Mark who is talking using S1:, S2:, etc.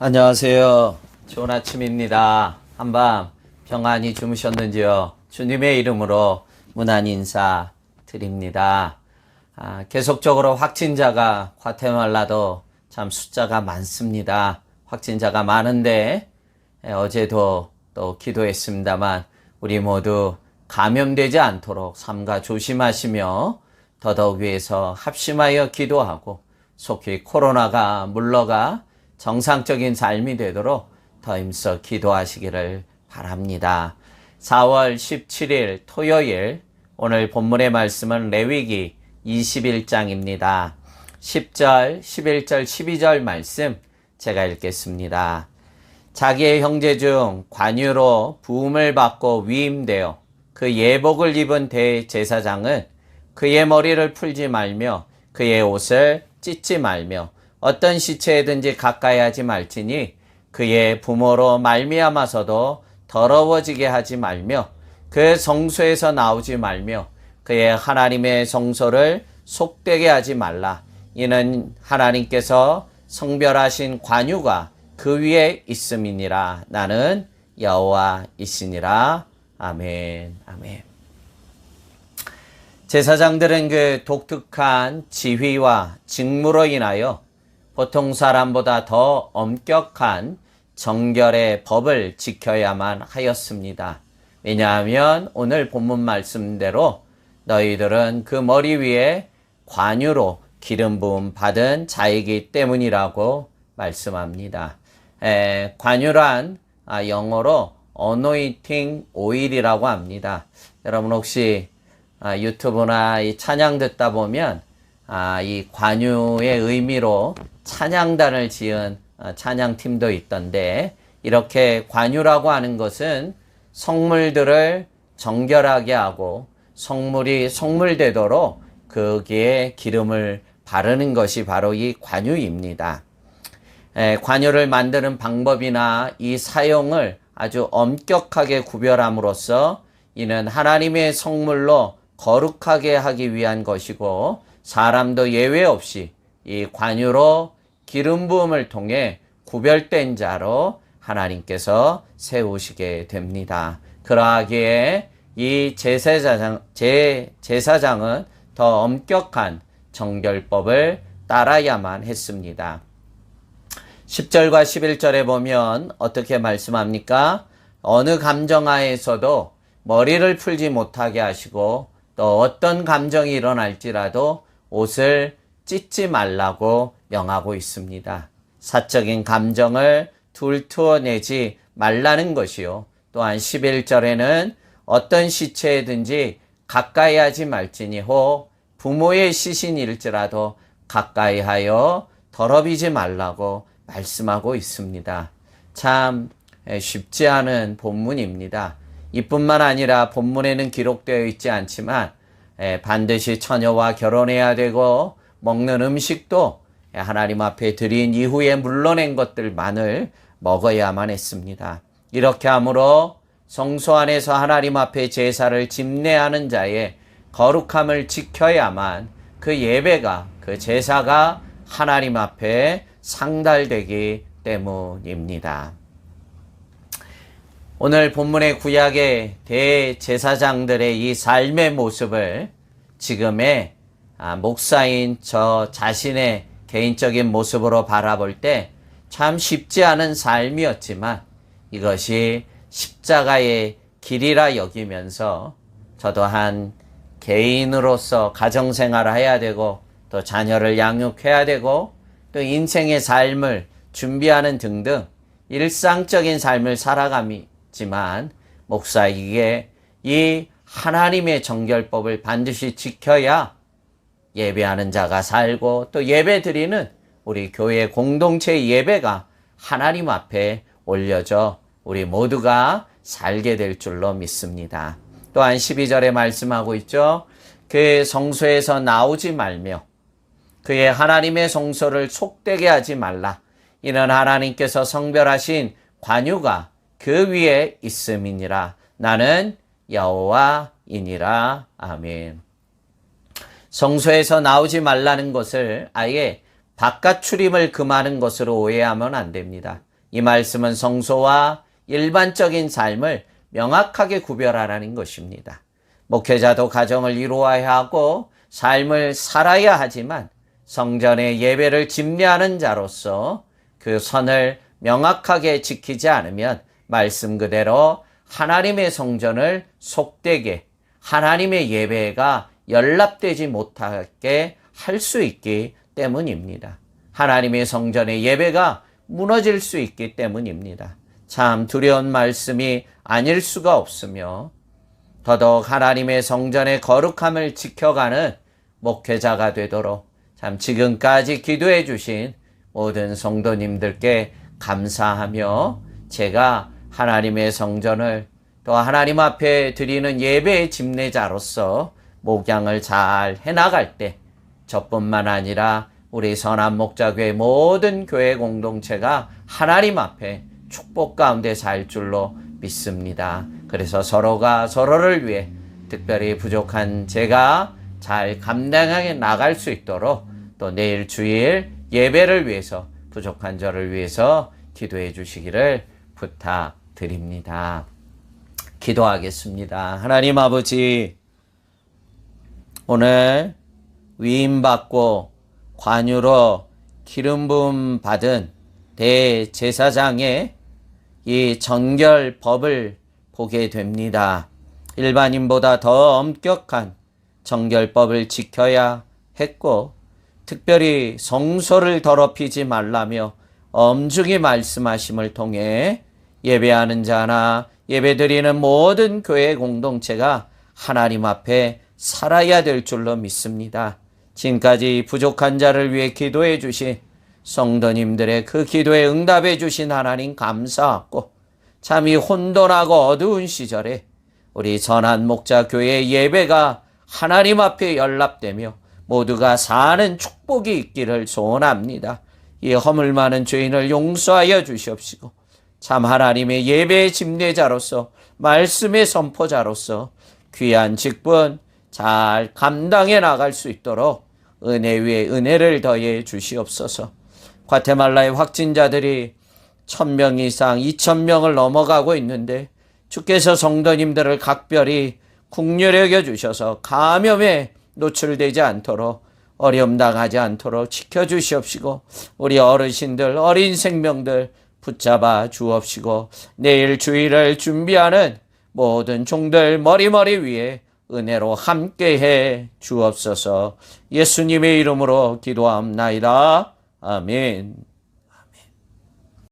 S1: 안녕하세요. 좋은 아침입니다. 한밤 평안히 주무셨는지요? 주님의 이름으로 문안 인사 드립니다. 아, 계속적으로 확진자가 과테말라도 참 숫자가 많습니다. 확진자가 많은데 에, 어제도 또 기도했습니다만 우리 모두 감염되지 않도록 삼가 조심하시며 더더욱 위해서 합심하여 기도하고 속히 코로나가 물러가 정상적인 삶이 되도록 더 힘써 기도하시기를 바랍니다. 4월 17일 토요일 오늘 본문의 말씀은 레위기 21장입니다. 10절, 11절, 12절 말씀 제가 읽겠습니다. 자기의 형제 중 관유로 부음을 받고 위임되어 그 예복을 입은 대제사장은 그의 머리를 풀지 말며 그의 옷을 찢지 말며 어떤 시체에든지 가까이 하지 말지니 그의 부모로 말미암아서도 더러워지게 하지 말며 그 성소에서 나오지 말며 그의 하나님의 성소를 속되게 하지 말라. 이는 하나님께서 성별하신 관유가 그 위에 있음이니라. 나는 여호와이시니라. 아멘. 아멘. 제사장들은 그 독특한 지휘와 직무로 인하여 보통 사람보다 더 엄격한 정결의 법을 지켜야만 하였습니다. 왜냐하면 오늘 본문 말씀대로 너희들은 그 머리 위에 관유로 기름 부음 받은 자이기 때문이라고 말씀합니다. 에, 관유란 아, 영어로 anointing oil이라고 합니다. 여러분 혹시 아, 유튜브나 이 찬양 듣다 보면 아, 이 관유의 의미로 찬양단을 지은 아, 찬양팀도 있던데 이렇게 관유라고 하는 것은 성물들을 정결하게 하고 성물이 성물되도록 거기에 기름을 바르는 것이 바로 이 관유입니다. 에, 관유를 만드는 방법이나 이 사용을 아주 엄격하게 구별함으로써 이는 하나님의 성물로 거룩하게 하기 위한 것이고 사람도 예외 없이 이 관유로 기름 부음을 통해 구별된 자로 하나님께서 세우시게 됩니다. 그러하기에 이 제사장, 제, 제사장은 더 엄격한 정결법을 따라야만 했습니다. 10절과 11절에 보면 어떻게 말씀합니까? 어느 감정하에서도 머리를 풀지 못하게 하시고 또 어떤 감정이 일어날지라도 옷을 찢지 말라고 명하고 있습니다. 사적인 감정을 둘투어내지 말라는 것이요. 또한 11절에는 어떤 시체든지 가까이 하지 말지니 호 부모의 시신일지라도 가까이 하여 더럽이지 말라고 말씀하고 있습니다. 참 쉽지 않은 본문입니다. 이뿐만 아니라 본문에는 기록되어 있지 않지만 반드시 처녀와 결혼해야 되고 먹는 음식도 하나님 앞에 드린 이후에 물러낸 것들만을 먹어야만 했습니다. 이렇게 함으로 성소 안에서 하나님 앞에 제사를 집례하는 자의 거룩함을 지켜야만 그 예배가 그 제사가 하나님 앞에 상달되기 때문입니다. 오늘 본문의 구약의 대제사장들의 이 삶의 모습을 지금의 아, 목사인 저 자신의 개인적인 모습으로 바라볼 때 참 쉽지 않은 삶이었지만 이것이 십자가의 길이라 여기면서 저도 한 개인으로서 가정생활을 해야 되고 또 자녀를 양육해야 되고 또 인생의 삶을 준비하는 등등 일상적인 삶을 살아 가지만 목사에게 이 하나님의 정결법을 반드시 지켜야 예배하는 자가 살고 또 예배 드리는 우리 교회 공동체 예배가 하나님 앞에 올려져 우리 모두가 살게 될 줄로 믿습니다. 또한 12절에 말씀하고 있죠. 그 성소에서 나오지 말며 그의 하나님의 성소를 속되게 하지 말라. 이는 하나님께서 성별하신 관유가 그 위에 있음이니라. 나는 여호와이니라. 아멘. 성소에서 나오지 말라는 것을 아예 바깥 출입을 금하는 것으로 오해하면 안 됩니다. 이 말씀은 성소와 일반적인 삶을 명확하게 구별하라는 것입니다. 목회자도 가정을 이루어야 하고 삶을 살아야 하지만 성전의 예배를 집례하는 자로서 그 선을 명확하게 지키지 않으면 말씀 그대로 하나님의 성전을 속되게 하나님의 예배가 연락되지 못하게 할 수 있기 때문입니다. 하나님의 성전의 예배가 무너질 수 있기 때문입니다. 참 두려운 말씀이 아닐 수가 없으며 더더욱 하나님의 성전의 거룩함을 지켜가는 목회자가 되도록 참 지금까지 기도해 주신 모든 성도님들께 감사하며 제가 하나님의 성전을 또 하나님 앞에 드리는 예배의 집례자로서 목양을 잘 해나갈 때 저뿐만 아니라 우리 선한 목자교회 모든 교회 공동체가 하나님 앞에 축복 가운데 살 줄로 믿습니다. 그래서 서로가 서로를 위해 특별히 부족한 제가 잘 감당하게 나갈 수 있도록 또 내일 주일 예배를 위해서 부족한 저를 위해서 기도해 주시기를 부탁 드립니다. 기도하겠습니다. 하나님 아버지, 오늘 위임받고 관유로 기름 부음 받은 대제사장의 이 정결법을 보게 됩니다. 일반인보다 더 엄격한 정결법을 지켜야 했고, 특별히 성소를 더럽히지 말라며 엄중히 말씀하심을 통해 예배하는 자나 예배드리는 모든 교회 공동체가 하나님 앞에 살아야 될 줄로 믿습니다. 지금까지 부족한 자를 위해 기도해 주신 성도님들의 그 기도에 응답해 주신 하나님 감사하고 참이 혼돈하고 어두운 시절에 우리 선한 목자 교회 예배가 하나님 앞에 연락되며 모두가 사는 축복이 있기를 소원합니다. 이 허물 많은 죄인을 용서하여 주시옵시고 참 하나님의 예배의 집례자로서 말씀의 선포자로서 귀한 직분 잘 감당해 나갈 수 있도록 은혜 위에 은혜를 더해 주시옵소서. 과테말라의 확진자들이 천명 이상, 이천 명을 넘어가고 있는데 주께서 성도님들을 각별히 국률여 겨 주셔서 감염에 노출되지 않도록 어려움 당하지 않도록 지켜 주시옵시고 우리 어르신들 어린 생명들 붙잡아 주옵시고 내일 주일을 준비하는 모든 종들 머리머리 위에 은혜로 함께해 주옵소서. 예수님의 이름으로 기도함나이다. 아멘